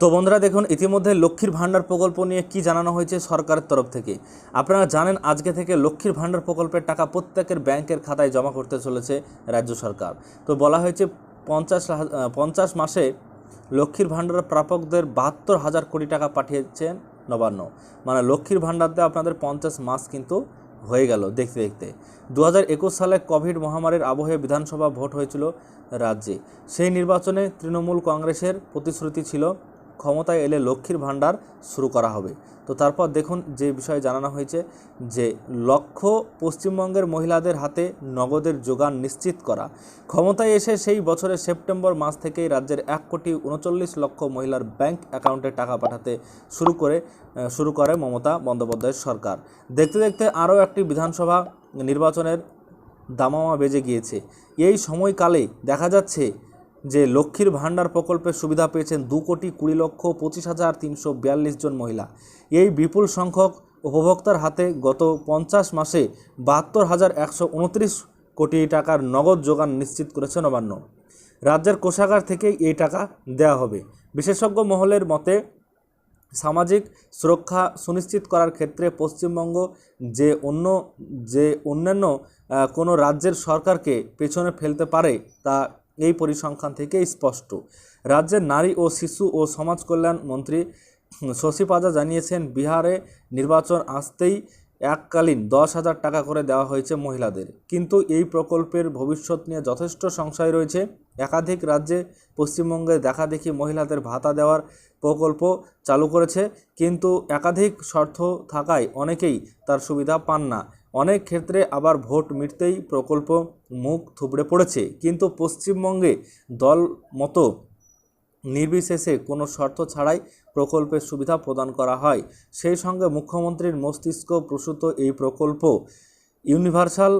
তো বন্ধুরা দেখুন, ইতিমধ্যে লক্ষ্মীর ভাণ্ডার প্রকল্প নিয়ে কি জানানো হয়েছে সরকারের তরফ থেকে? আপনারা জানেন, আজকে থেকে লক্ষ্মীর ভাণ্ডার প্রকল্পের টাকা প্রত্যেকের ব্যাংকের খাতায় জমা করতে চলেছে রাজ্য সরকার। তো বলা হয়েছে, পঞ্চাশ পঞ্চাশ মাসে লক্ষ্মীর ভাণ্ডার প্রাপকদের বাহাত্তর হাজার কোটি টাকা পাঠিয়েছেন নবান্ন। মানে লক্ষ্মীর ভাণ্ডার দিয়ে আপনাদের পঞ্চাশ মাস কিন্তু হয়ে গেল দেখতে দেখতে। দু হাজার একুশ সালে কোভিড মহামারীর আবহে বিধানসভা ভোট হয়েছিল রাজ্যে। সেই নির্বাচনে তৃণমূল কংগ্রেসের প্রতিশ্রুতি ছিল ক্ষমতায় এলে লক্ষ্মীর ভাণ্ডার শুরু করা হবে। তো তারপর দেখুন যে বিষয়ে জানানো হয়েছে যে লক্ষ্য পশ্চিমবঙ্গের মহিলাদের হাতে নগদের যোগান নিশ্চিত করা। ক্ষমতায় এসে সেই বছরের সেপ্টেম্বর মাস থেকেই রাজ্যের এক কোটি উনচল্লিশ লক্ষ মহিলার ব্যাংক অ্যাকাউন্টে টাকা পাঠাতে শুরু করে শুরু করে মমতা বন্দ্যোপাধ্যায়ের সরকার। দেখতে দেখতে আরও একটি বিধানসভা নির্বাচনের দামামা বেজে গিয়েছে। এই সময়কালে দেখা যাচ্ছে যে লক্ষ্মীর ভাণ্ডার প্রকল্পের সুবিধা পেয়েছেন দু কোটি কুড়ি লক্ষ পঁচিশ হাজার তিনশো বিয়াল্লিশ জন মহিলা। এই বিপুল সংখ্যক উপভোক্তার হাতে গত পঞ্চাশ মাসে বাহাত্তর হাজার একশো উনত্রিশ কোটি টাকার নগদ যোগান নিশ্চিত করেছে নবান্ন। রাজ্যের কোষাগার থেকেই এই টাকা দেওয়া হবে। বিশেষজ্ঞ মহলের মতে, সামাজিক সুরক্ষা সুনিশ্চিত করার ক্ষেত্রে পশ্চিমবঙ্গ যে অন্য, যে অন্যান্য কোনো রাজ্যের সরকারকে পেছনে ফেলতে পারে তা এই পরিসংখ্যান থেকে স্পষ্ট। রাজ্যের নারী ও শিশু ও সমাজ কল্যাণ মন্ত্রী শশী পাজা জানিয়েছেন, বিহারে নির্বাচন আসতেই এককালীন দশ হাজার টাকা করে দেওয়া হয়েছে মহিলাদের। কিন্তু এই প্রকল্পের ভবিষ্যৎ নিয়ে যথেষ্ট সংশয় রয়েছে। একাধিক রাজ্যে পশ্চিমবঙ্গে দেখা দেখি মহিলাদের ভাতা দেওয়ার প্রকল্প চালু করেছে, কিন্তু একাধিক শর্ত থাকায় অনেকেই তার সুবিধা পান না। অনেক ক্ষেত্রে আবার ভোট মিটতেই প্রকল্প মুখ থুবড়ে পড়েছে। কিন্তু পশ্চিমবঙ্গে দল মতো নির্বিশেষে কোনো শর্ত ছাড়াই প্রকল্পের সুবিধা প্রদান করা হয়। সেই সঙ্গে মুখ্যমন্ত্রীর মস্তিষ্ক প্রসূত এই প্রকল্প ইউনিভার্সাল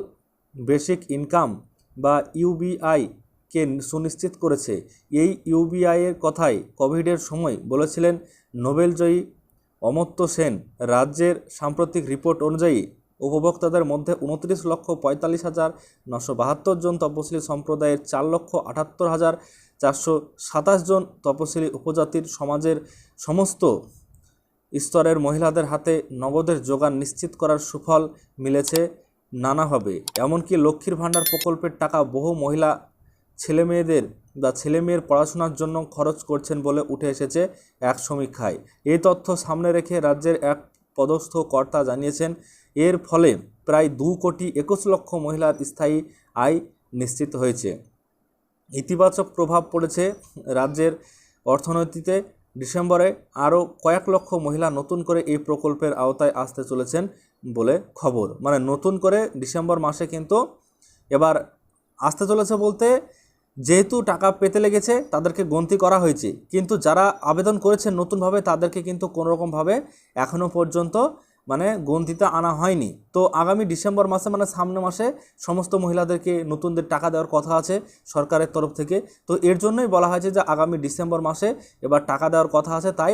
বেসিক ইনকাম বা ইউবিআই কে সুনিশ্চিত করেছে। এই ইউবিআইয়ের কথাই কোভিডের সময় বলেছিলেন নোবেলজয়ী অমর্ত্য সেন। রাজ্যের সাম্প্রতিক রিপোর্ট অনুযায়ী উপভোক্তাদের মধ্যে উনত্রিশ লক্ষ পঁয়তাল্লিশ হাজার নশো বাহাত্তর জন তপশিলি সম্প্রদায়ের চার লক্ষ আটাত্তর হাজার চারশো সাতাশ জন তপশিলি উপজাতির সমাজের সমস্ত স্তরের মহিলাদের হাতে নগদের যোগান নিশ্চিত করার সুফল মিলেছে নানাভাবে। এমনকি লক্ষ্মীর ভাণ্ডার প্রকল্পের টাকা বহু মহিলা ছেলেমেয়েদের বা ছেলেমেয়ের পড়াশোনার জন্য খরচ করছেন বলে উঠে এসেছে এক সমীক্ষায়। এই তথ্য সামনে রেখে রাজ্যের এক পদস্থ কর্তা জানিয়েছেন, এর ফলে প্রায় দু কোটি একুশ লক্ষ মহিলার স্থায়ী আয় নিশ্চিত হয়েছে। ইতিবাচক প্রভাব পড়েছে রাজ্যের অর্থনীতিতে। ডিসেম্বরে আরও কয়েক লক্ষ মহিলা নতুন করে এই প্রকল্পের আওতায় আসতে চলেছেন বলে খবর। মানে নতুন করে ডিসেম্বর মাসে কিন্তু এবার আসতে চলেছে বলতে যেহেতু টাকা পেতে লেগেছে, তাদেরকে গন্তি করা হয়েছে। কিন্তু যারা আবেদন করেছেন নতুনভাবে, তাদেরকে কিন্তু কোনোরকমভাবে এখনও পর্যন্ত মানে গন্তিতে আনা হয়নি। তো আগামী ডিসেম্বর মাসে মানে সামনে মাসে সমস্ত মহিলাদেরকে নতুনদের টাকা দেওয়ার কথা আছে সরকারের তরফ থেকে। তো এর জন্যই বলা হয়েছে যে আগামী ডিসেম্বর মাসে এবার টাকা দেওয়ার কথা আছে, তাই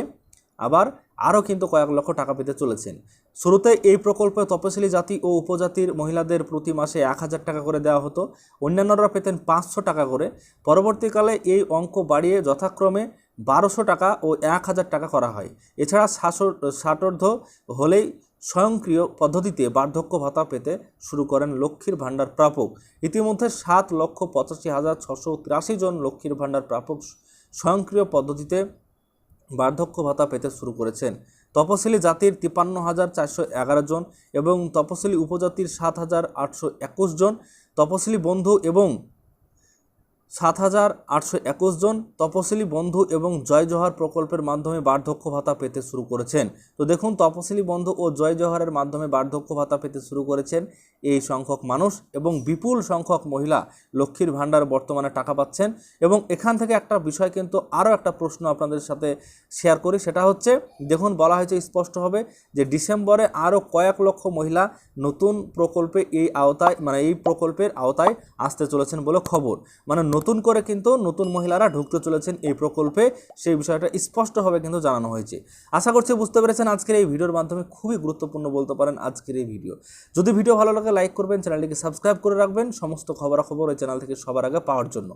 আবার আরও কিন্তু কয়েক লক্ষ টাকা পেতে চলেছেন। শুরুতে এই প্রকল্পে তপশিলি জাতি ও উপজাতির মহিলাদের প্রতি মাসে এক হাজার টাকা করে দেওয়া হতো। অন্যান্যরা পেতেন পাঁচশো টাকা করে। পরবর্তীকালে এই অঙ্ক বাড়িয়ে যথাক্রমে বারোশো টাকা ও এক হাজার টাকা করা হয়। এছাড়া শাসর ষাটোর্ধ হলেই স্বয়ংক্রিয় পদ্ধতিতে বার্ধক্য ভাতা পেতে শুরু করেন লক্ষ্মীর ভাণ্ডার প্রাপক। ইতিমধ্যে সাত লক্ষ পঁচাশি হাজার ছশো তিরাশি জন লক্ষ্মীর ভাণ্ডার প্রাপক স্বয়ংক্রিয় পদ্ধতিতে বার্ধক্য ভাতা পেতে শুরু করেছেন। তপশিলি জাতির তিপান্ন হাজার চারশো এগারো জন এবং তপশিলি উপজাতির সাত হাজার আটশো একুশ জন। তপশিলি বন্ধু এবং সাত হাজার আটশো একুশ জন তপশিলি বন্ধু এবং জয় জোহার প্রকল্পের মাধ্যমে বার্ধক্য ভাতা পেতে শুরু করেছেন। তো দেখুন, তপশিলি বন্ধু ও জয় জোহারের মাধ্যমে বার্ধক্য ভাতা পেতে শুরু করেছেন এই সংখ্যক মানুষ এবং বিপুল সংখ্যক মহিলা লক্ষ্মীর ভাণ্ডার বর্তমানে টাকা পাচ্ছেন। এবং এখান থেকে একটা বিষয় কিন্তু আরও একটা প্রশ্ন আপনাদের সাথে শেয়ার করি, সেটা হচ্ছে, দেখুন, বলা হয়েছে স্পষ্টভাবে যে ডিসেম্বরে আরও কয়েক লক্ষ মহিলা নতুন প্রকল্পে এই আওতায় মানে এই প্রকল্পের আওতায় আসতে চলেছেন বলে খবর। মানে নতুন করে কিন্তু নতুন মহিলারা ঢুকতে চলেছেন এই প্রকল্পে। সেই বিষয়টা স্পষ্টভাবে কিন্তু জানানো হয়েছে। আশা করছি বুঝতে পেরেছেন আজকের এই ভিডিওর মাধ্যমে খুবই গুরুত্বপূর্ণ বলতে পারেন আজকের এই ভিডিও। যদি ভিডিও ভালো লাগে, লাইক করবেন, চ্যানেলটিকে সাবস্ক্রাইব করে রাখবেন। সমস্ত খবরাখবর ওই চ্যানেল থেকে সবার আগে পাওয়ার জন্য।